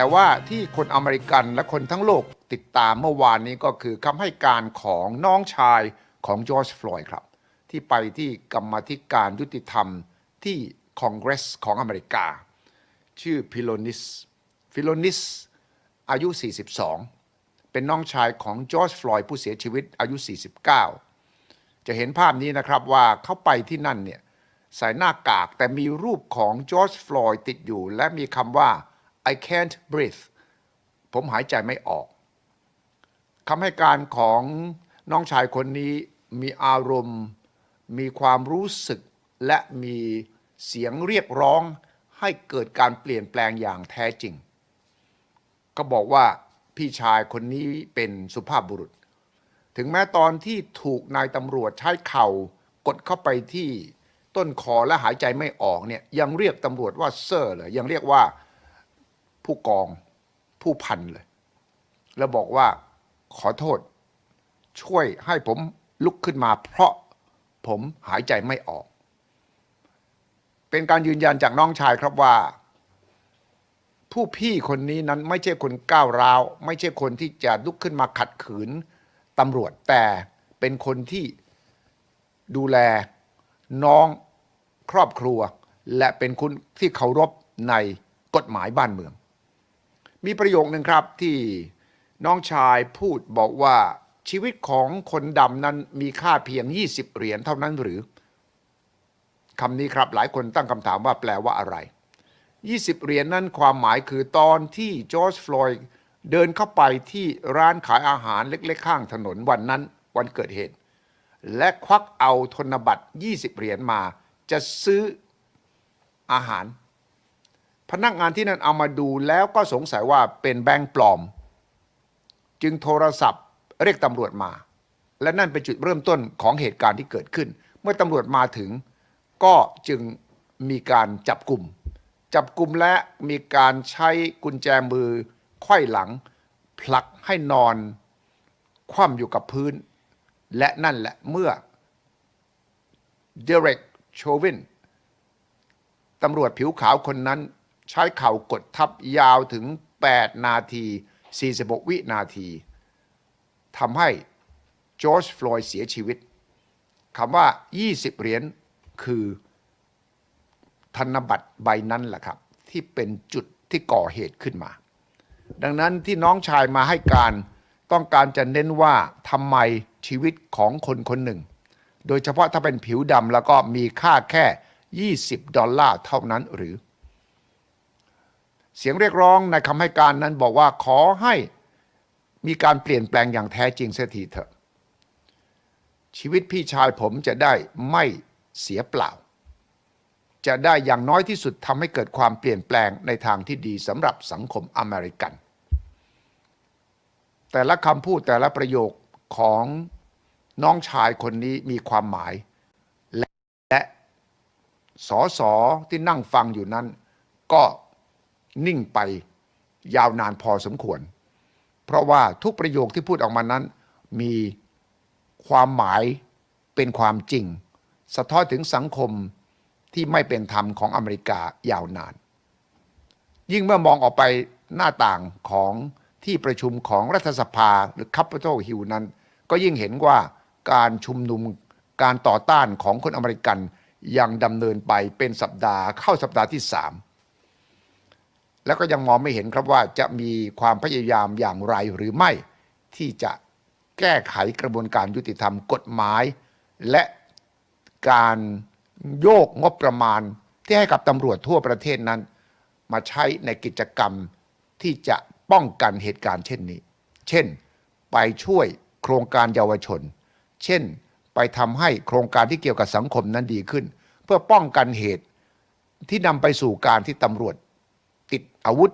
แต่ว่าที่คนอเมริกันและคนทั้งโลกติดตามเมื่อวานนี้ก็คือคำให้การของน้องชายของจอร์จฟลอยด์ครับ ที่ไปที่กรรมธิการยุติธรรมที่คอนเกรสของอเมริกา ชื่อฟิโลนิสฟิโลนิสอายุ 42 เป็นน้องชายของจอร์จฟลอยด์ผู้เสียชีวิตอายุ 49 จะเห็นภาพนี้นะครับว่าเขาไปที่นั่นเนี่ยใส่หน้ากากแต่มีรูปของจอร์จฟลอยด์ติดอยู่ และมีคำว่า I can't breathe ผมหายใจไม่ออกคำให้การของน้องชายคนนี้มีอารมณ์ มีความรู้สึก และมีเสียงเรียกร้องให้เกิดการเปลี่ยนแปลงอย่างแท้จริง ก็บอกว่าพี่ชายคนนี้เป็นสุภาพบุรุษ ถึงแม้ตอนที่ถูกนายตำรวจใช้เข่ากดเข้าไปที่ต้นคอและหายใจไม่ออกเนี่ยยังเรียกตำรวจว่าเซอร์เลยยังเรียกว่า ผู้กองผู้พันเลย แล้วบอกว่าขอโทษ ช่วยให้ผมลุกขึ้นมา เพราะผมหายใจไม่ออก เป็นการยืนยันจากน้องชายครับว่า ผู้พี่คนนี้นั้นไม่ใช่คนก้าวร้าว ไม่ใช่คนที่จะลุกขึ้นมาขัดขืนตำรวจแต่เป็นคนที่ดูแลน้องครอบครัว และเป็นคนที่เคารพในกฎหมายบ้านเมือง มีประโยคหนึ่งครับที่น้องชายพูดบอกว่าชีวิตของคนดำนั้นมีค่าเพียง 20 เหรียญเท่านั้นหรือคำนี้ครับหลายคนตั้งคำถามว่าแปลว่าอะไร 20 เหรียญนั้นความหมายคือตอนที่จอร์จฟลอยด์เดินเข้าไปที่ร้านขายอาหารเล็กๆ ข้างถนนวันนั้นวันเกิดเหตุ และควักเอาธนบัตร 20 เหรียญมาจะซื้ออาหาร พนักงานที่นั่นเอามาดูแล้วก็สงสัยว่าเป็นแบงค์ปลอม จึงโทรศัพท์เรียกตำรวจมา และนั่นเป็นจุดเริ่มต้นของเหตุการณ์ที่เกิดขึ้น เมื่อตำรวจมาถึง ก็จึงมีการจับกลุ่ม จับกลุ่มและมีการใช้กุญแจมือไขว้หลัง ผลักให้นอน คว่ำอยู่กับพื้น และนั่นแหละเมื่อเดเร็กโชวินตำรวจผิวขาวคนนั้น ใช้เข่ากดทับยาวถึง 8 นาที 46 วินาทีทำให้จอร์จฟลอยด์เสียชีวิตคำว่า 20 เหรียญคือธนบัตรใบนั้นแหละครับ ที่เป็นจุดที่ก่อเหตุขึ้นมา ดังนั้นที่น้องชายมาให้การต้องการจะเน้นว่าทำไมชีวิตของคนคนหนึ่ง โดยเฉพาะถ้าเป็นผิวดำแล้วก็มีค่าแค่ 20 ดอลลาร์เท่านั้นหรือ เสียงเรียกร้องในคำให้การนั้นบอกว่าขอให้มีการเปลี่ยนแปลงอย่างแท้จริงเสียทีเถอะ ชีวิตพี่ชายผมจะได้ไม่เสียเปล่า จะได้อย่างน้อยที่สุดทำให้เกิดความเปลี่ยนแปลงในทางที่ดีสำหรับสังคมอเมริกัน แต่ละคำพูดแต่ละประโยคของน้องชายคนนี้มีความหมาย และและสอสอที่นั่งฟังอยู่นั้นก็ นิ่งไปยาวนานพอสมควร เพราะว่าทุกประโยคที่พูดออกมานั้น มีความหมายเป็นความจริง สะท้อนถึงสังคมที่ไม่เป็นธรรมของอเมริกายาวนาน ยิ่งเมื่อมองออกไปหน้าต่างของที่ประชุมของรัฐสภาหรือ Capitol Hill นั้น ก็ยิ่งเห็นว่าการชุมนุมการต่อต้านของคนอเมริกันยังดำเนินไปเป็นสัปดาห์เข้าสัปดาห์ที่สาม แล้วก็ยังมองไม่เห็นครับว่าจะมีความพยายามอย่างไรหรือไม่ ที่จะแก้ไขกระบวนการยุติธรรมกฎหมาย และการโยกงบประมาณที่ให้กับตำรวจทั่วประเทศนั้น มาใช้ในกิจกรรมที่จะป้องกันเหตุการณ์เช่นนี้ เช่น ไปช่วยโครงการเยาวชน เช่น ไปทำให้โครงการที่เกี่ยวกับสังคมนั้นดีขึ้น เพื่อป้องกันเหตุที่นำไปสู่การที่ตำรวจ อาวุธ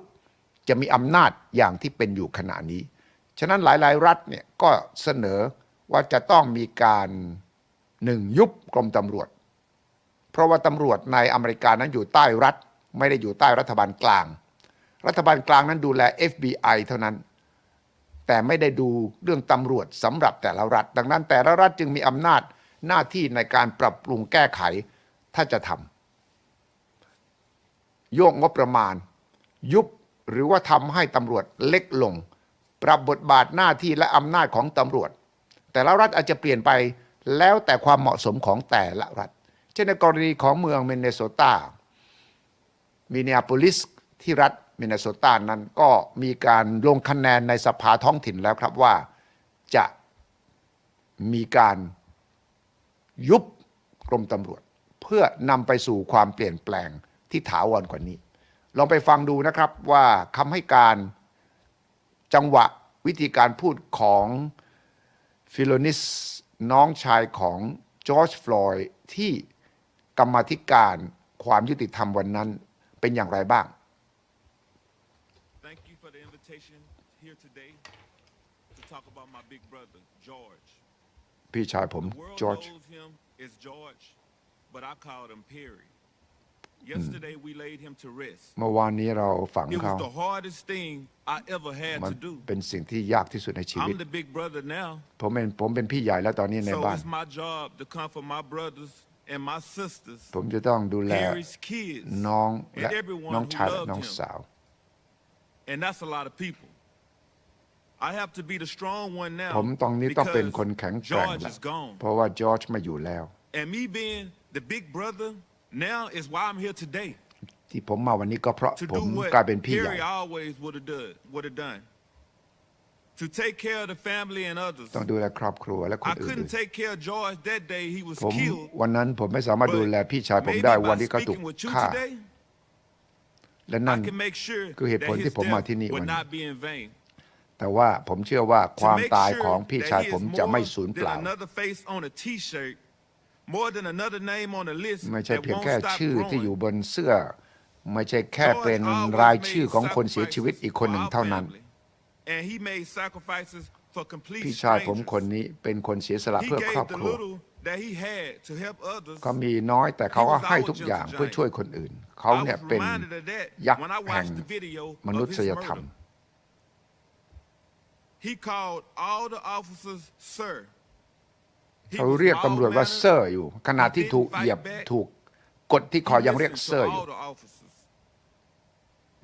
จะมีอำนาจอย่างที่เป็นอยู่ขณะนี้ ฉะนั้นหลาย ๆ รัฐเนี่ยก็เสนอว่าจะต้องมีการหนึ่งยุบกรมตำรวจ เพราะว่าตำรวจในอเมริกานั้นอยู่ใต้รัฐ ไม่ได้อยู่ใต้รัฐบาลกลาง รัฐบาลกลางนั้นดูแล FBI เท่านั้น แต่ไม่ได้ดูเรื่องตำรวจสำหรับแต่ละรัฐ ดังนั้นแต่ละรัฐจึงมีอำนาจหน้าที่ในการปรับปรุงแก้ไขถ้าจะทำโยกงบประมาณ ยุบหรือว่าทำให้ตำรวจเล็กลง ปรับบทบาทหน้าที่และอำนาจของตำรวจ แต่ละรัฐอาจจะเปลี่ยนไปแล้วแต่ความเหมาะสมของแต่ละรัฐ เช่นในกรณีของเมืองมินเนโซตา มินนีอาโพลิสที่รัฐมินเนโซตานั้นก็มีการลงคะแนนในสภาท้องถิ่นแล้วครับว่าจะมีการยุบกรมตำรวจ เพื่อนำไปสู่ความเปลี่ยนแปลงที่ถาวรกว่านี้ ลองไปฟังดูนะครับว่าคำให้การจังหวะวิธีการพูดของฟิโลนิสน้องชายของจอร์จฟลอยด์ที่กรรมาธิการความยุติธรรมวันนั้นเป็นอย่างไรบ้าง Thank you for the invitation here today to talk about my big brother, George. พี่ชายผม The world จอร์จ knows him as George, but I called him Perry. เมื่อวานนี้เราฝัง It เขา was the hardest thing I ever had มัน to do. เป็นสิ่งที่ยากที่สุดในชีวิต I'm the big brother now, ผมเป็นผมเป็นพี่ใหญ่แล้วตอนนี้ใน so บ้าน it's my job to comfort my brothers and my sisters, ผมจะต้องดูแล Perry's kids, น้อง and และ everyone น้อง who ชายและ loved น้อง him. สาว And that's a lot of people. I have to be the strong one now ผมตรงนี้ต้องเป็นคน because แข็งแกร่ง George แล้ว is gone. เพราะว่าจอร์จไม่อยู่แล้ว And me being the big brother now is why I'm here today. ที่ผมมาวันนี้ก็เพราะ To ผม do what กลายเป็นพี่ใหญ่ Perry always would have done, would have done. To take care of the family and others. ต้องดูแลครอบครัวและคน I อื่น couldn't take care of George that day he was ผม killed. วันนั้นผมไม่สามารถ but ดูแลพี่ชายผม maybe ได้ by วันที่เขาถูก speaking with you ฆ่า today, และนั่น I can make sure คือเหตุ that ผล his ที่ผมมา death ที่นี่ would วันนี้ not be in vain. แต่ว่าผมเชื่อว่าค To วาม make ตาย sure ของพี่ชาย that he ผม is จะไม่ more สูญเป than ล่า another face on a T-shirt, ไม่ใช่ that เพียง won't แค่ stop ชื่อที่อยู่ growing. บนเสื้อ ไม่ใช่แค่เป็นรายชื่อของคนเสียชีวิตอีกคนหนึ่งเท่านั้น And he made sacrifices for complete พี่ชายผม strangers. คนนี้เป็นคนเสียสละ He เพื่อครอบ gave ค the รัว little that he had to help others. เขามีน้อยแต่เขาก็ให้ทุกอย่างเพื่อช่วยคนอื่น เขา I เนี่ย was เป็น reminded of that ยักษ์ when I แห่ง watched the video มนุ of ษ his ยธรรม murder. He called all the officers sir. He เขา was เรียกตำรวจว่า mild-mannered. เซอร์อยู่ ขณะที่ถูกเหยียบถูกกดที่คอ He ยังเรียก listened เซอร์ to อยู่ all the officers.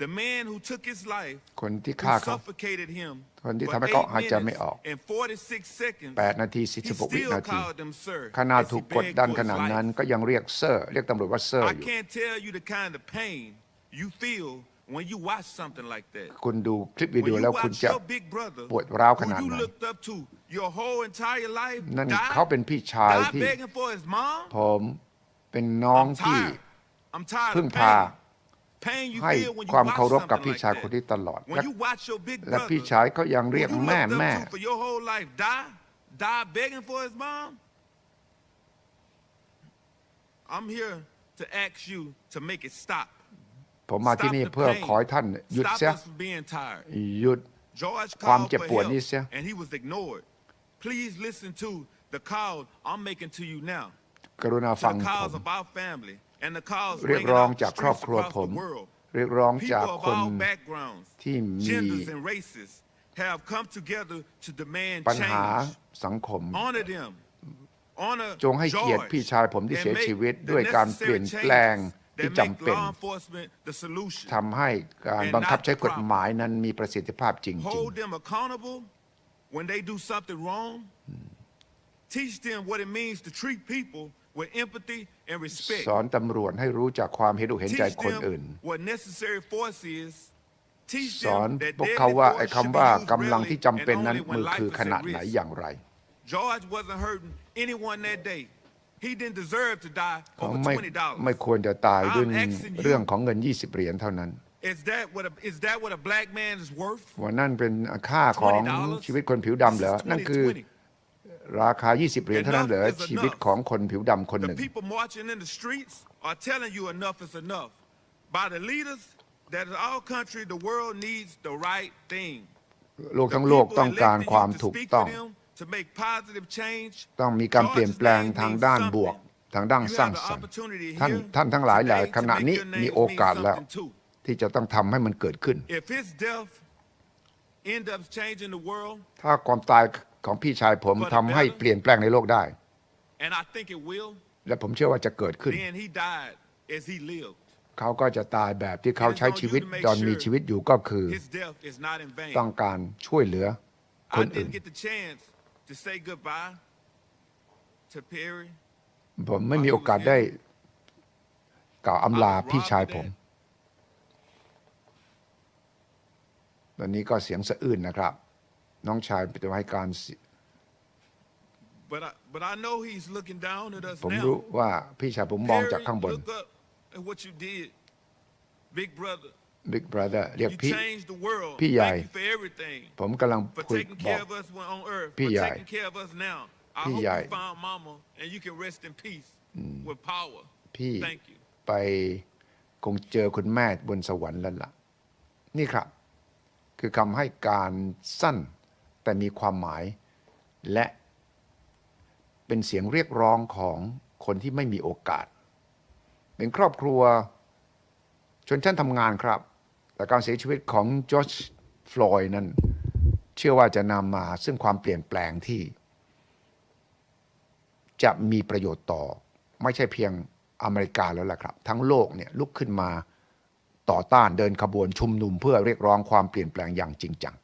The man who took his life คนที่ who ฆ่าเขา suffocated him คนที่ for ทำให้เขา eight หายใจไม่ minutes ออก and 46 seconds. 8นาที He 46 วิ still นาที called them sir ขณะ as he ถูกกด begged ดัน for ข his นาด life. นั้นก็ยังเรียกเซอร์ เรียกตำรวจว่าเซอร์ I อยู่ can't tell you the kind of pain you feel when you watch something like that. คุณดูคลิปวิดี When โอ you แล้วคุณ watch จะ your big brother, ปวดร้าวข who นาด you ไหน looked up to your whole entire life, นั่น die, เขาเป็นพี่ชาย die ที่ begging for his mom. ผมเป็นน้อง I'm ที่ tired. I'm tired พึ่ง of พา pain. Pain you ให้ feel when ความ you เคาร watch พกับ something พี่ like ชายคน that. นี้ตลอด และ When you watch your big และ brother, พี่ชายก็ยัง who เรียก you แม่ looked up แม่ to for your whole life, die, die begging for his mom. I'm here to ask you to make it stop. ผมมาที่ Stop นี่ the เพื่อ pain. ขอให้ท่านหยุด Stop เสีย us from being tired. หยุด George ความ called เจ็บ for ปวด help นี้เสีย and he was ignored. Please listen to the call I'm making to you now. กรุณา To ฟัง the ผ calls ม of our family and the calls เรียก ringing ร้อง out จาก the ครอบ streets ครัว across ผม the world. เรียกร้องจาก People of คน all backgrounds, ที่มี genders and races have come together to demand ปัญหา change. สังคม Honor them. Honor จงให้เกียรติ George พี่ชายผมที่ and เสีย make ชีวิต the ด้วยการเปลี่ยน necessary แปลง changes ที่ that จำ make เป็น law enforcement the solution. ทำให้การบังคับใช้กฎหมายนั้นมีประสิทธิภาพจริง Hold them accountable when they do something wrong. Teach them what it means to treat people with empathy and ๆ respect. สอนตำรวจให้รู้จักความเห็นอกเห็นใจ Teach คนอื่น them what necessary force is. Teach สอน them that พวก deadly เขาว่า force ไอ้ should คำว่า be used กำลัง rarely ที่จำเป็น and นั้น only when มือ life คือ is ข at นาดไหน risk. อย่างไร George wasn't hurting anyone that day. He didn't deserve to die เขา over ไม่ twenty dollars. ไม่ควรจะตายด้วย I'm asking you เรื่องของเงิน 20 เหรียญเท่านั้น Is that what a, is that what a black man is worth? ว่านั่นเป็นค่าของ $20 ชีวิตคนผิวดำเหรอ This is นั่นคือ 2020. ราคา 20 เหรียญเท่านั้นเหรอ Enough is ชีวิตของคนผิวดำคนห The นึ่ง people marching in the streets are telling you enough is enough. By the leaders that in our country, the world needs the right thing. โลก The ทั้งโลก people ต้องการ elected ความ you to ถูก speak ต้อง for them, to make positive change. ต้องมีการเปลี่ยนแปลงทางด้านบวก ทางด้าน You สร้าง have the สรรค์ opportunity ท่าน here ท่านทั้งหลายหลาย today ข to ณะ make นี้ your มี names โอกาส mean แล้ว something too. ที่จะต้องทำให้มันเกิดขึ้น If his death end up changing the world, ถ้าความตายของพี่ชายผมทำให้เปลี่ยนแปลงในโลกได้ and I think it will, และผมเชื่อว่าจะเกิดขึ้น then he died as he lived. เขาก็จะตายแบบที่เขาใช้ชีวิตตอนมีชีวิตอยู่ก็คือ His death is not in vain. ต้องการช่วยเหลือค I นอื่น didn't get the chance to say goodbye to Perry. ผมไม่มีโอกาสได้กล่าวอำลาพี่ชายผม ตอนนี้ก็เสียงสะอื้นนะครับ น้องชายเป็นให้การสิ But I, but I know he's looking down at us ผมรู้ now. ว่าพี่ชายผมมอง Perry, จากข้างบน look up at what you did. Big brother, Big Brother เรียก you พี่ changed the world. พี่ใหญ่ Thank you for everything. ผมกำลัง For คุย taking บอ care ก of us when on earth. พี่ For ใหญ่ taking care of us now. I พี่ hope ใหญ่ you found mama and you can rest in peace with power. พี่ Thank you. ไปคงเจอคุณแม่บนสวรรค์แล้วล่ะ นี่ครับ คือคำให้การสั้นแต่มีความหมายและเป็นเสียงเรียกร้องของคนที่ไม่มีโอกาส เป็นครอบครัว ชนชั้นทำงานครับ แต่การเสียชีวิตของจอร์จฟลอยนั้น เชื่อว่าจะนำมาซึ่งความเปลี่ยนแปลงที่ จะมีประโยชน์ต่อ ไม่ใช่เพียงอเมริกาแล้วล่ะครับ ทั้งโลกเนี่ยลุกขึ้นมาต่อต้านเดินขบวนชุมนุมเพื่อเรียกร้องความเปลี่ยนแปลงอย่างจริงจัง